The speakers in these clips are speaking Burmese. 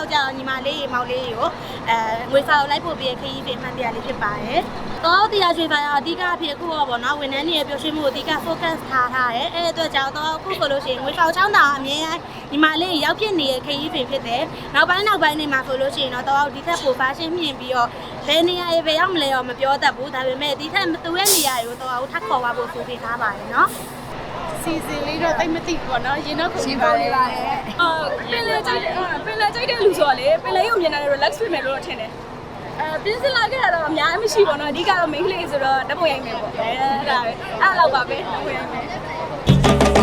ပါတော့ဒီတစ်ခေါက်ကျတော့ညီမလေးရေမောင်လေးကိုအဲငွေဖောက်လိုက်ဖို့ပြည့်ခရီးပြင်မှန်တရားလေးဖြစ်ပါတယ်တော့တရားရွှေပိုင်းအဓိကအဖြစ်အခုတော့ပေါ့နော်ဝန်ထမ်းတွေရဲ့ပျော်ရွှင်မှုကိုအဓိက focus ထားထားတယ်အဲအတွက်ကြောင့်တော့အခုဆိုလို့ရှိရင်ငွေဖောက်ချောင်းတာအမြဲညီမလေးရောက်ဖြစ်နေတဲ့ခရီးပြင်ဖြစ်တယ်နောက်ပိုင်းနောက်ပိုင်းနေမှာဆိုလို့ရှိရင်တော့တော့ဒီထက်ပို fashion မြင့်ပြီးတော့ဘယ်နေရာရေးပဲရောက်မလဲတော့မပြောတတ်ဘူးဒါပေမဲ့ဒီထက်သူ့ရဲ့နေရာကိုတော့ထပ်ခေါ်ပါဖို့ဆိုပြထားပါတယ်နော် စီစဉ်လေးတော့တိတ်မသိဘူးပေါ့နော်ရင်တော့ခုရှင်းပါလေပါလေအာပင်လေကြိုက်တယ်အာပင်လေကြိုက်တဲ့လူဆိုတော့လေပင်လေကိုမြင်တယ် relax ဖြစ်မယ်လို့တော့ထင်တယ်အဲပြင်းစင်လာခဲ့တာတော့အများကြီးမရှိပါတော့အဓိကတော့ main လေးဆိုတော့ဓာတ်ပုံရိုက်မယ်ပေါ့အဲဒါပဲအဲ့လောက်ပါပဲဓာတ်ပုံရိုက်မယ်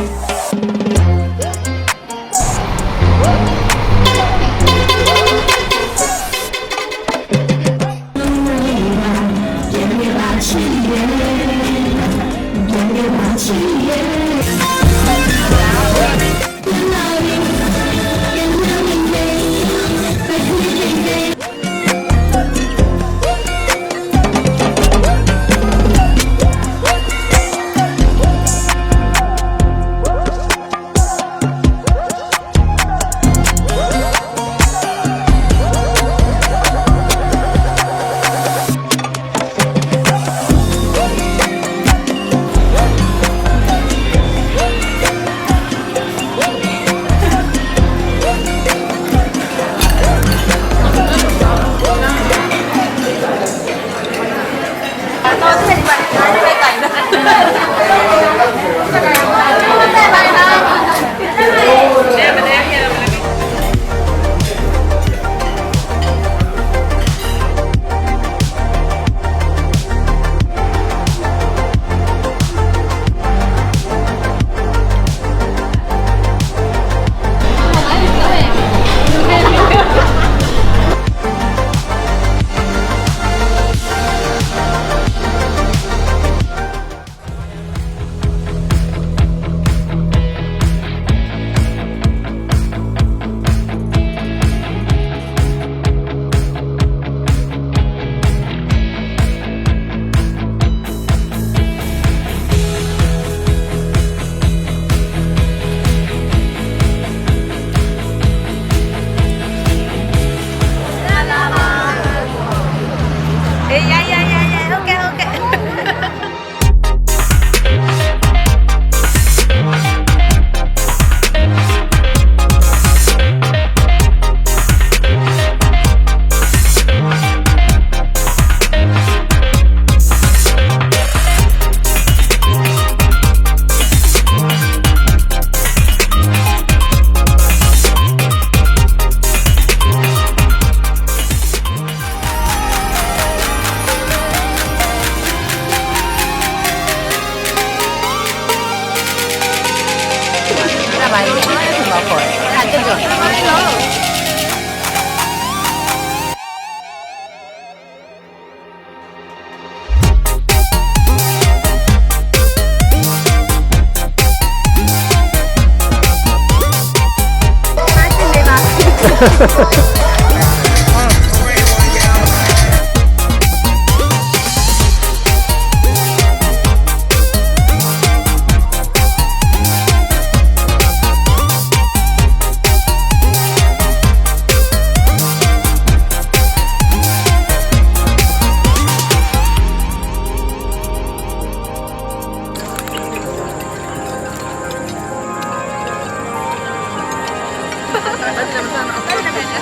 哈哈哈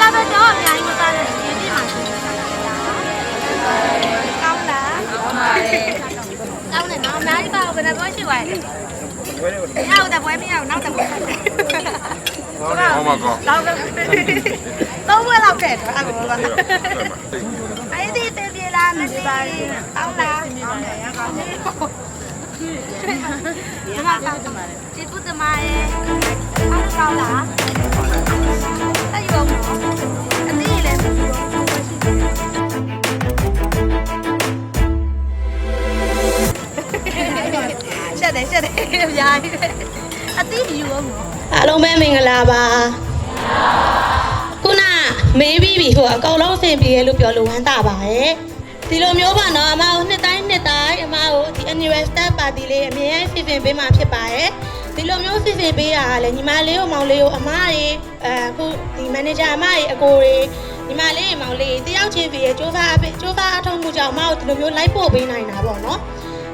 ဒါပဲတော့အများကြီးမသားနဲ့ဒီနေ့မှရှိနေတာကောင်းလားကောင်းပါတယ်ကောင်းတယ်နော်အများကြီးပါဘယ်နှပွဲရှိပါလဲနောက်တော့ပွဲမရအောင်နောက်တော့ပွဲ Oh my god. လောက်တော့သုံးပွဲလောက်ခဲ့တော့အဲ့လိုပါအဲ့ဒီတပြေလာမသိကောင်းလားကောင်းတယ်ရကောင်းတယ်ဒီမှာကောင်းတယ်ကျေးဇူးတင်ပါတယ်ကောင်းလား အဲ့ဒီတော့အနည်းလည်းရှက်တယ်ရှက်တယ်အများကြီးအတိယူအောင်အားလုံးပဲမင်္ဂလာပါခုနမေးပြီးပြီဟိုအကောင်လုံးအဆင်ပြေရဲ့လို့ပြောလို့ဝမ်းသာပါရဲ့ဒီလိုမျိုးပါနော်အမတို့နှစ်တိုင်းနှစ်တိုင်းအမတို့ဒီ annual staff party လေးအမြဲစီစဉ်ပေးမှာဖြစ်ပါတယ် ဒီလိုမျိုးစီစဉ်ပေးတာကလည်းညီမလေးကိုမောင်လေးကိုအမတွေအခုဒီ manager အမတွေအကိုတွေညီမလေးမောင်လေးတယောက်ချင်းစီရဲ့စူးစမ်းအစူးစမ်းအထောက်မှုကြောင့်အမတို့ဒီလိုမျိုး live ပို့ပေးနိုင်တာပေါ့နော်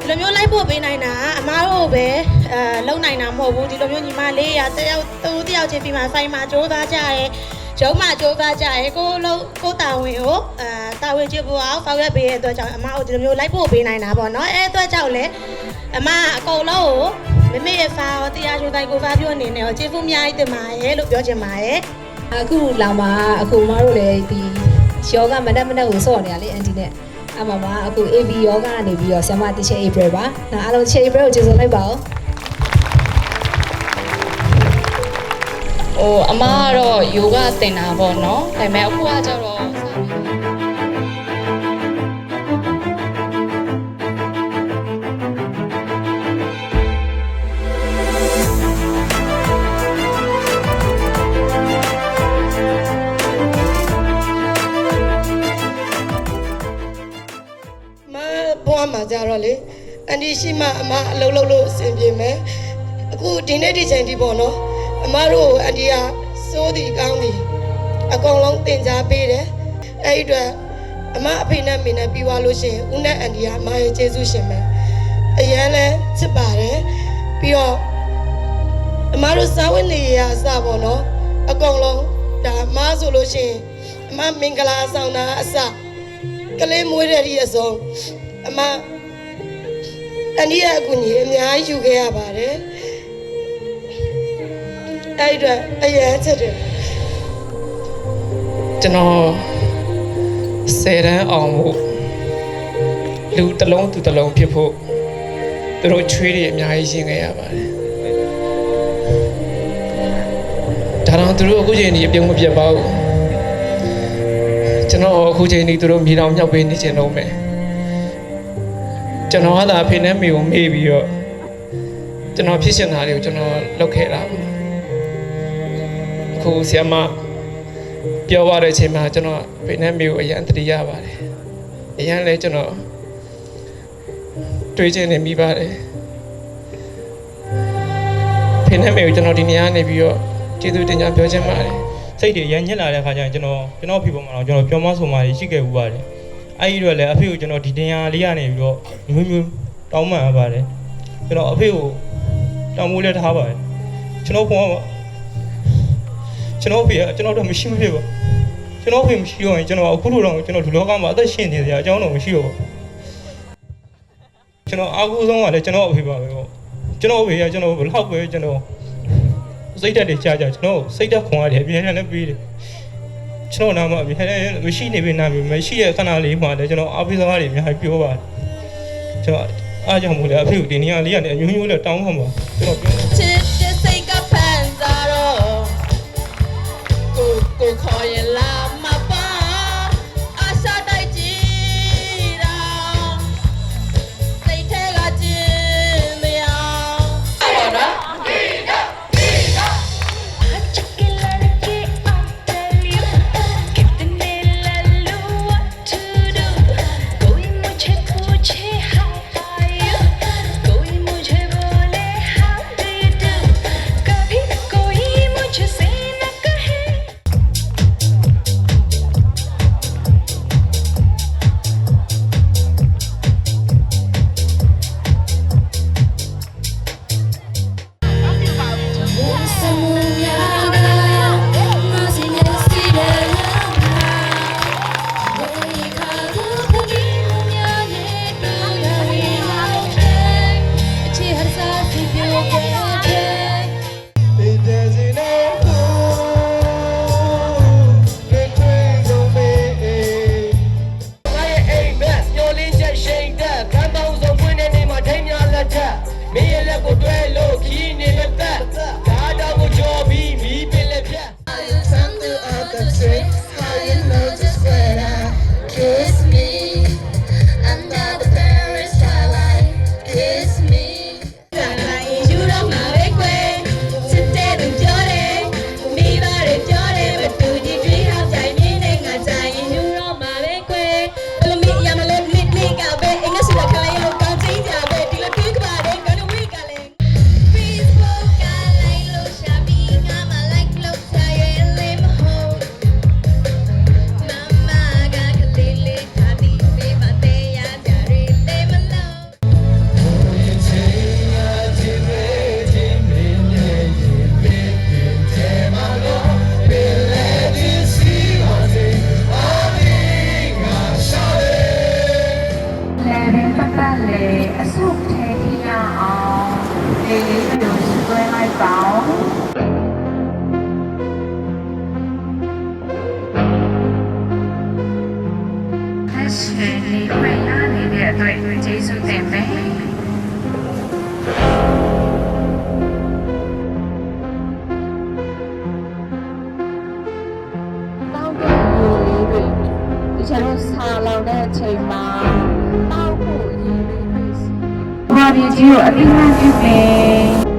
ဒီလိုမျိုး live ပို့ပေးနိုင်တာကအမတို့ပဲအဲလုံနိုင်တာမဟုတ်ဘူးဒီလိုမျိုးညီမလေးရတယောက်သူတယောက်ချင်းစီမှာဆိုင်မှာစူးစမ်းကြရဲရုံးမှာစူးစမ်းကြရဲကိုလုံးကိုတာဝန်ကိုအဲတာဝန်ချဖို့အောင်ဆောင်ရွက်ပေးတဲ့အတွက်ကြောင့်အမတို့ဒီလိုမျိုး live ပို့ပေးနိုင်တာပေါ့နော်အဲအတွက်ကြောင့်လည်းအမအကုန်လုံးကို မမေရဲ့ဖာရောတရားချိုးတိုင်းကိုဖာပြောအနေနဲ့ရောကျေးဇူးအများကြီးတင်ပါတယ်လို့ပြောချင်ပါတယ်အခုလာမှာအခုမတို့လည်းဒီယောဂမနက်မနက်ကိုစော့နေရလေအန်တီနဲ့အမမအခု AV ယောဂကနေပြီးတော့ဆ iam တစ်ချက် April ပါနော်အားလုံးတစ်ချက် April ကိုကျေးဇူးလိုက်ပါဦးဟိုအမကတော့ယောဂသင်တာပေါ့နော်ဒါပေမဲ့အခုကကျတော့ ရှိမအမအလုံးလုံးလို့အဆင်ပြေမယ်အခုဒီနေ့ဒီချိန်ဒီပေါ့နော်အမတို့ကိုအန်ဒီကစိုးသည်ကောင်းသည်အကောင်လုံးတင် जा ပေးတယ်အဲ့ဒီအတွက်အမအဖေနဲ့မိနဲ့ပြီးသွားလို့ရှိရင်ဦးနဲ့အန်ဒီကအမရဲ့ကျေးဇူးရှင်ပဲအရန်လဲချစ်ပါတယ်ပြီးတော့အမတို့စာဝင်နေရအစပေါ့နော်အကောင်လုံးဒါအမဆိုလို့ရှိရင်အမမင်္ဂလာဆောင်တာအစကလေးမွေးတဲ့ဒီအစုံအမ အနည်းအကူကြီးအများကြီးယူခဲ့ရပါတယ်အဲ့ဒီတော့အရင်ချက်တယ်ကျွန်တော်ဆယ်တန်းအောင်ဖို့လူတစ်လုံးသူတစ်လုံးဖြစ်ဖို့သူတို့ချွေးတွေအများကြီးရှင်းခဲ့ရပါတယ်ဒါတော့သူတို့အခုချိန်ဒီအပြုံးမပြတ်ပါဘူးကျွန်တော်အခုချိန်ဒီသူတို့မြေတောင်မြောက်ပေးနေချင်တော့မယ် ကျွန်တော်ကသာအဖေနဲ့မေကိုမေးပြီးတော့ကျွန်တော်ဖြစ်ရှင်တာတွေကိုကျွန်တော်လုပ်ခဲ့တာပေါ့အခုဆီယမပြောရတဲ့အချိန်မှာကျွန်တော်ဖိနေမျိုးအရန်တတိရပါတယ်။အရန်လည်းကျွန်တော်တွေးချင်နေမိပါတယ်။ဖိနေမျိုးကျွန်တော်ဒီနေရာနေပြီးတော့ကျေးဇူးတင်ကြပြောချင်ပါတယ်စိတ်တွေရမ်းညစ်လာတဲ့ခါကျရင်ကျွန်တော်ကျွန်တော်အဖေပေါ်မှာတော့ကျွန်တော်ပြောမဆိုမှရှိခဲ့ဘူးပါတယ် အဲ့ဒီတော့လည်းအဖေကိုကျွန်တော်ဒီတင်ရလေးရနေပြီးတော့မျိုးမျိုးတောင်းပန်ရပါတယ်ကျွန်တော်အဖေကိုတောင်းမိုးလဲထားပါတယ်ကျွန်တော်ဘုံကကျွန်တော်အဖေကကျွန်တော်တော့မရှိမဖြစ်ပါကျွန်တော်အဖေမရှိတော့ရင်ကျွန်တော်အခုလိုတော့ကျွန်တော်ဒီလောကမှာအသက်ရှင်နေစရာအကြောင်းတော့မရှိတော့ဘူးကျွန်တော်အာကိုဆုံးကလည်းကျွန်တော်အဖေပါပဲပေါ့ကျွန်တော်အဖေကကျွန်တော်ဘယ်လောက်ပဲကျွန်တော်စိတ်ဓာတ်တွေကြာကြာကျွန်တော်စိတ်ဓာတ်ခွန်ရတယ်အမြဲတမ်းလည်းပြီးတယ် ကျွန်တော်နာမအမြဲတမ်းမရှိနေပြီနာမမရှိတဲ့ခဏလေးမှလည်းကျွန်တော်အားပေးစကားတွေအများကြီးပြောပါတယ်ကျွန်တော်အားကြောင့်မို့လဲအဖေကိုဒီနေရာလေးကနေအမျိုးမျိုးနဲ့တောင်းပါမှာကျွန်တော်ပြောချစ်တဲ့စိတ်ကဖန်စားတော့ကိုကိုခေါ်ရ ရှင်နေခွင့်ရနေတဲ့အတွက်ကျေးဇူးတင်မယ်ကျွန်တော်ဆာလောင်တဲ့အချိန်မှာတောက်ဖို့ရည်ရွယ်ပြီးပါပြည်ကြီးကိုအတိအမှန်ပြုမယ်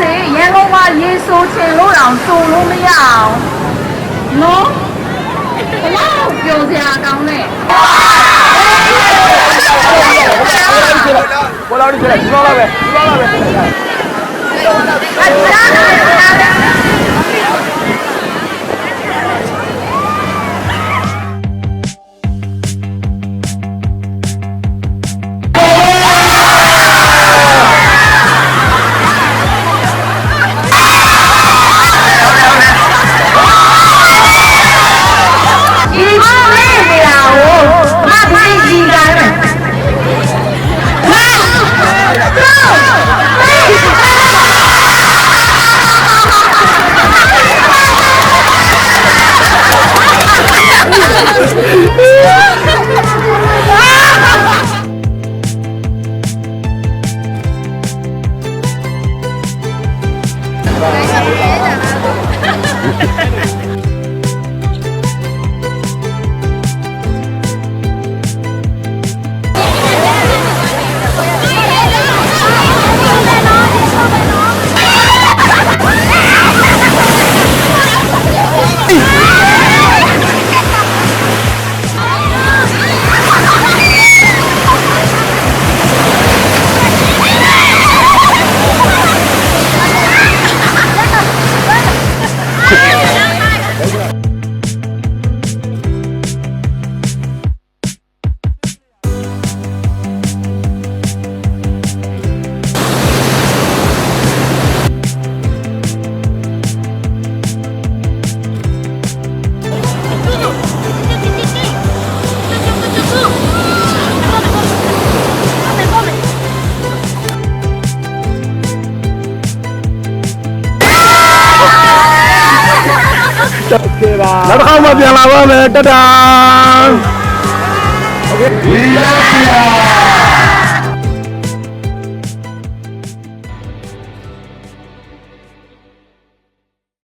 စေရန်ကုန်မှာရေဆိုချင်လို့တောင်ဆိုလို့မရအောင်နော်ဘလောက်ပြောစရာကောင်းလဲဘောလာဒီကဒီဘောလာပဲဒီဘောလာပဲဒီ နောက်တစ်ခါမှပြန်လာပါမယ်တတား Okay.